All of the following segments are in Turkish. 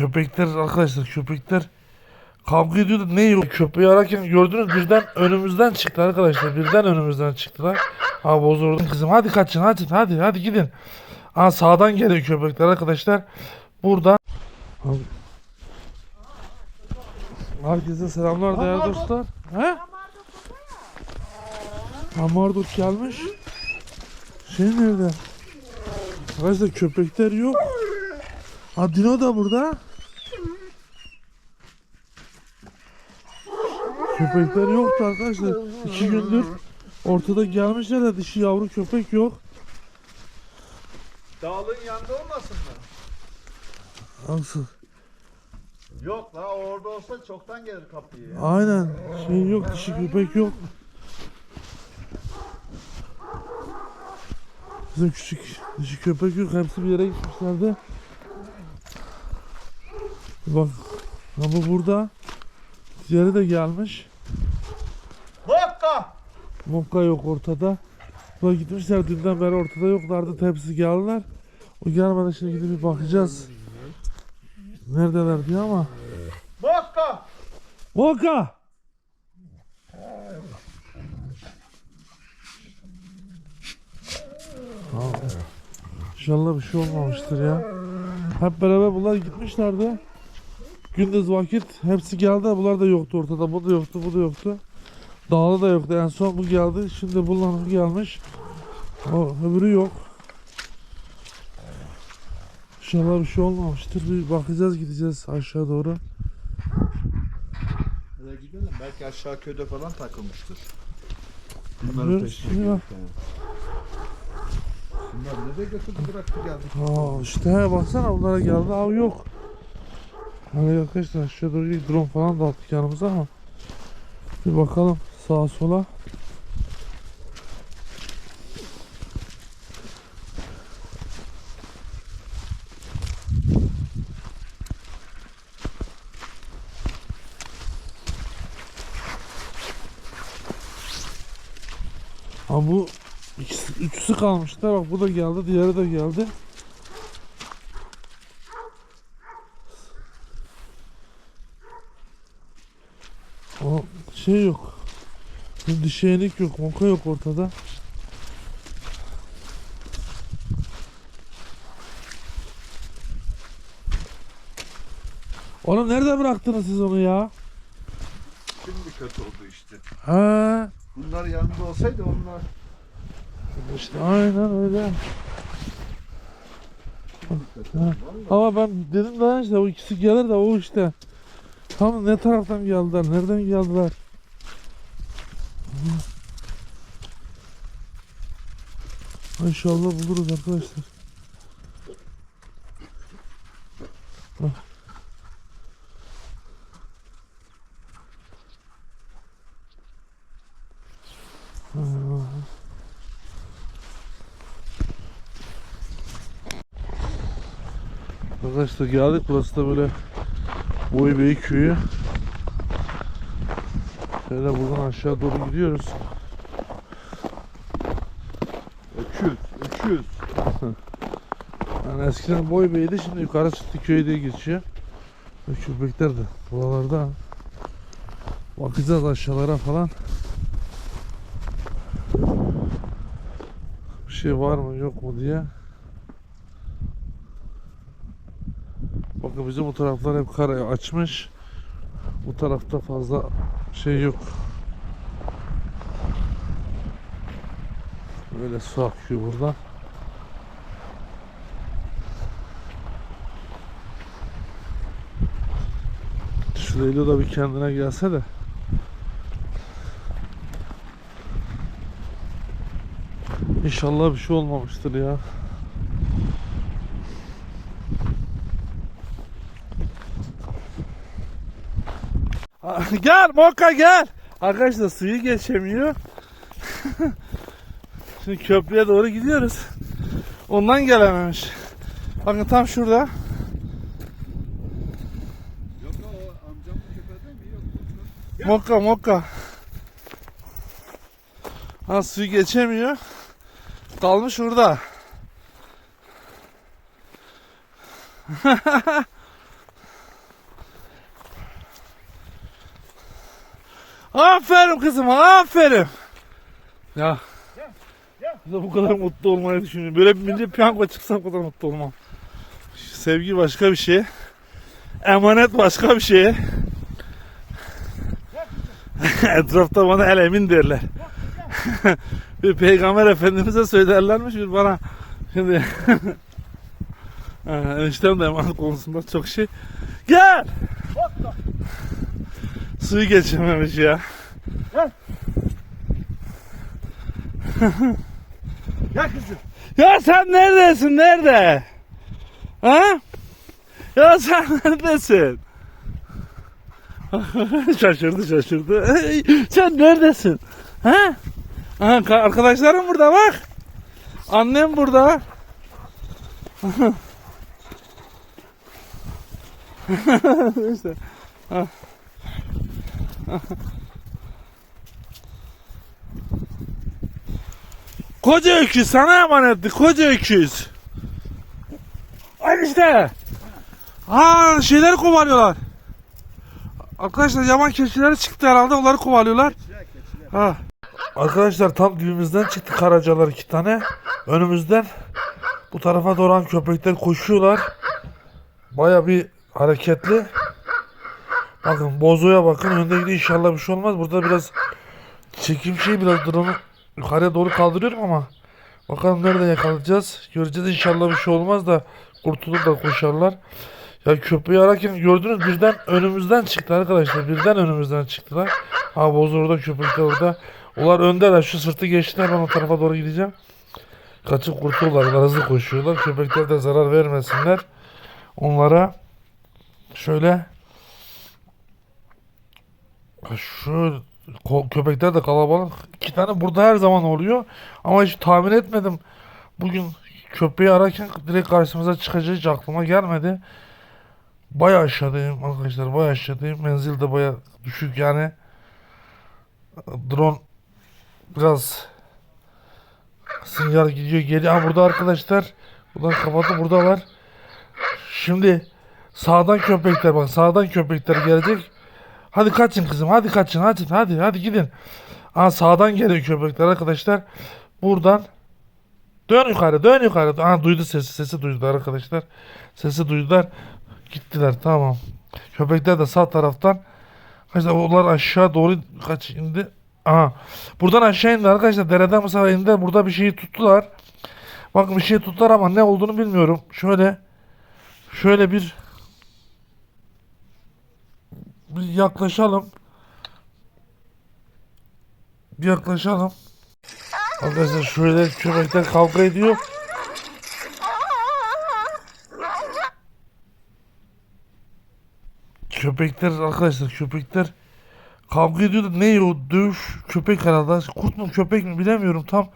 köpekler arkadaşlar köpekler kavga ediyordu. Ne yok köpeği ararken gördünüz birden önümüzden çıktı arkadaşlar. Birden önümüzden çıktılar. Ha bozurdum kızım. Hadi kaçın hadi hadi hadi gidin. Ha sağdan geliyor köpekler arkadaşlar. Burada Abi. Herkese selamlar değerli dostlar. He? Amarduk gelmiş. Şey nerede? Arkadaşlar köpekler yok. Ha Dino da burada. Köpekler yoktu arkadaşlar. İki gündür ortada gelmişler de dişi yavru köpek yok. Dağlığın yanında olmasın mı? Nasıl? Yok la orada olsa çoktan gelir kapıya. ya. Aynen. Şey yok dişi köpek yok. Bizim küçük dişi köpek yok. Hepsi bir yere gitmişlerdi. Bak. Bu burada. Diğeri de gelmiş. Mokka yok ortada. Bak gitmişler dünden beri ortada yoklardı. Hepsi geldiler. O gelmeden şimdi gidip bir bakacağız. Neredeler diye ama. Mokka! Aa, İnşallah bir şey olmamıştır ya. Hep beraber bunlar gitmişlerdi. Gündüz vakit hepsi geldi. Bunlar da yoktu ortada. Bu da yoktu, bu da yoktu. Dağlı da yoktu. En son bu geldi. Şimdi bunlar gelmiş. O öbürü yok. İnşallah bir şey olmamıştır. Bir bakacağız gideceğiz aşağı doğru. Hadi gidelim. Belki aşağı köyde falan takılmıştır. Bilmiyoruz ki ya. Bunlar nereye götürdü bıraktı geldik. Aa işte he, baksana bunlara geldi av yok. Hani arkadaşlar aşağı doğru bir drone falan da attık yanımıza ama bir bakalım sağa sola. Ha bu ikisi, üçüsü kalmışlar bak bu da geldi diğeri de geldi. O şey yok. Bir dişeyenik yok, moka yok ortada. Oğlum nerede bıraktınız siz onu ya? Şimdi kötü oldu işte. Ha, Bunlar yanında olsaydı onlar işte aynen öyle. Ha. Ama ben dedim daha işte o ikisi gelir de o işte. Tam ne taraftan geldiler, nereden geldiler? İnşallah buluruz arkadaşlar. Arkadaşlar geldik burası da böyle Boy Bey köyü. Şöyle buradan aşağı doğru gidiyoruz. Öküz, öküz. Yani eskiden Boy Bey'di şimdi yukarı çıktı köy diye geçiyor. Ve köpekler de buralarda. Bakacağız aşağılara falan. Bir şey var mı yok mu diye. Bakın bizim bu taraflar hep kar açmış. Bu tarafta fazla şey yok. Böyle su akıyor buradan. Şu Leyla da bir kendine gelse de. İnşallah bir şey olmamıştır ya. Ah, Gel Moka gel. Arkadaşlar suyu geçemiyor. Şimdi köprüye doğru gidiyoruz. Ondan gelememiş. Bakın tam şurada. Mokka mokka. Ha suyu geçemiyor. Kalmış orada. aferin kızım aferin. Ya. Bu kadar mutlu olmayı düşünüyorum. Böyle bir milli piyango çıksa bu kadar mutlu olmam. Sevgi başka bir şey. Emanet başka bir şey. Etrafta bana el emin derler. bir peygamber efendimize söylerlermiş bir bana. Şimdi eniştem de emanet konusunda çok şey. Gel! Suyu geçememiş ya. Gel kızım. Ya sen neredesin? Nerede? Ha? Ya sen neredesin? şaşırdı şaşırdı. Sen neredesin? Ha? Aha, ka- arkadaşlarım burada bak. Annem burada. işte. Koca öküz sana emanetti koca öküz. Ay işte. Ha şeyleri kovalıyorlar. Arkadaşlar yaban keçileri çıktı herhalde onları kovalıyorlar. Ha. Arkadaşlar tam dibimizden çıktı karacalar iki tane. Önümüzden bu tarafa doğru köpekler koşuyorlar. Baya bir hareketli. Bakın bozoya bakın önde gidiyor inşallah bir şey olmaz. Burada biraz çekim şey biraz drone'u yukarıya doğru kaldırıyorum ama bakalım nerede yakalayacağız. Göreceğiz inşallah bir şey olmaz da kurtulur da koşarlar. Ya köpeği ararken gördünüz birden önümüzden çıktı arkadaşlar. Birden önümüzden çıktılar. Ha boz orada köpekler orada. Onlar öndeler şu sırtı geçtiler ben o tarafa doğru gideceğim. Kaçıp kurtulurlar. Hızlı koşuyorlar. Köpekler de zarar vermesinler. Onlara şöyle şu köpekler de kalabalık. İki tane burada her zaman oluyor. Ama hiç tahmin etmedim. Bugün köpeği ararken direkt karşımıza çıkacağı hiç aklıma gelmedi. Baya aşağıdayım arkadaşlar. Baya aşağıdayım. Menzil de baya düşük yani. Drone biraz sinyal gidiyor geliyor. Ha burada arkadaşlar. Buradan kapattı buradalar. Şimdi sağdan köpekler bak sağdan köpekler gelecek. Hadi kaçın kızım hadi kaçın hadi hadi hadi gidin. Aa sağdan geliyor köpekler arkadaşlar. Buradan dön yukarı dön yukarı. Aa duydu sesi sesi duydular arkadaşlar. Sesi duydular. Gittiler tamam. Köpekler de sağ taraftan. Arkadaşlar onlar aşağı doğru kaç indi. Aha. Buradan aşağı indi arkadaşlar. Dereden mesela indi. Burada bir şeyi tuttular. Bakın bir şey tuttular ama ne olduğunu bilmiyorum. Şöyle şöyle bir bir yaklaşalım. Bir yaklaşalım. Arkadaşlar şöyle köpekler kavga ediyor. Köpekler arkadaşlar köpekler kavga ediyor da ne o dövüş köpek herhalde kurt mu köpek mi bilemiyorum tam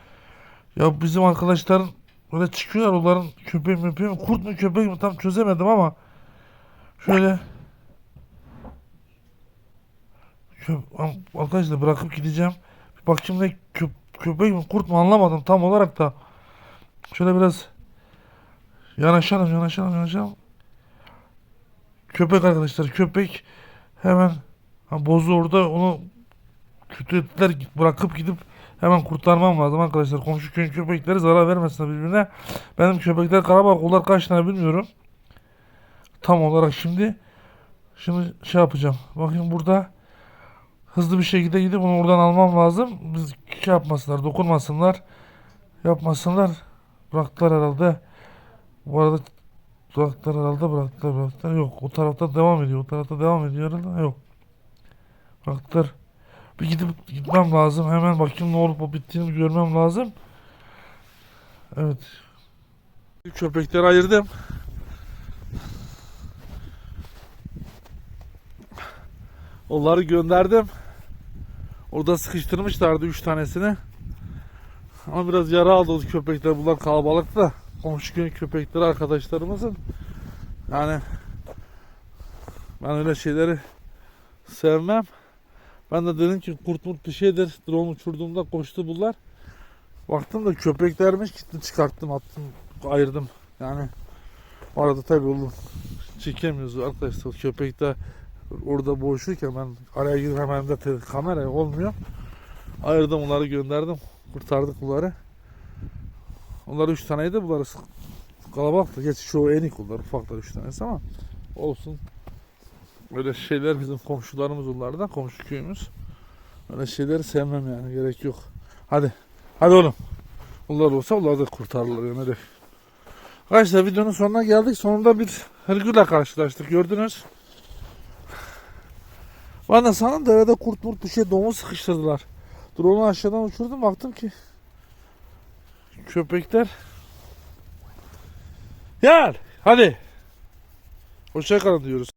ya bizim arkadaşların böyle çıkıyorlar onların köpeği mi köpeği mi kurt mu köpek mi tam çözemedim ama şöyle arkadaşlar bırakıp gideceğim bakayım ne kö köpek mi kurt mu anlamadım tam olarak da şöyle biraz yanaşalım yanaşalım yanaşalım Köpek arkadaşlar köpek hemen ha, bozu orada onu kötü ettiler bırakıp gidip hemen kurtarmam lazım arkadaşlar. Komşu köyün köpekleri zarar vermesin birbirine. Benim köpekler Karabağ onlar kaç tane bilmiyorum. Tam olarak şimdi şimdi şey yapacağım. Bakın burada hızlı bir şekilde gidip onu oradan almam lazım. Biz şey yapmasınlar, dokunmasınlar. Yapmasınlar. Bıraktılar herhalde. Bu arada Bıraktılar herhalde bıraktılar bıraktılar. Yok o tarafta devam ediyor. O tarafta devam ediyor herhalde. Yok. Bıraktılar. Bir gidip gitmem lazım. Hemen bakayım ne olup bittiğini görmem lazım. Evet. Köpekleri ayırdım. Onları gönderdim. Orada sıkıştırmışlardı üç tanesini. Ama biraz yara aldı o köpekler. Bunlar kalabalık da komşu köyün köpekleri arkadaşlarımızın. Yani ben öyle şeyleri sevmem. Ben de dedim ki kurt murt bir şeydir. Drone uçurduğumda koştu bunlar. Baktım da köpeklermiş gittim çıkarttım attım ayırdım. Yani arada tabii oğlum çekemiyoruz arkadaşlar köpekte Orada boğuşurken ben araya girip hemen de kamera olmuyor. Ayırdım onları gönderdim. Kurtardık bunları. Onlar üç taneydi. Bunları kalabalıktı. Gerçi çoğu enik onlar. Ufaklar üç tanesi ama olsun. Öyle şeyler bizim komşularımız onlardan. Komşu köyümüz. Öyle şeyleri sevmem yani. Gerek yok. Hadi. Hadi oğlum. Bunlar olsa onlar da kurtarılır yani. Arkadaşlar videonun sonuna geldik. Sonunda bir hırgürle karşılaştık. Gördünüz. Bana sana derede kurt murt bir şey domuz sıkıştırdılar. Drone'u aşağıdan uçurdum baktım ki köpekler Gel hadi Hoşçakalın diyoruz.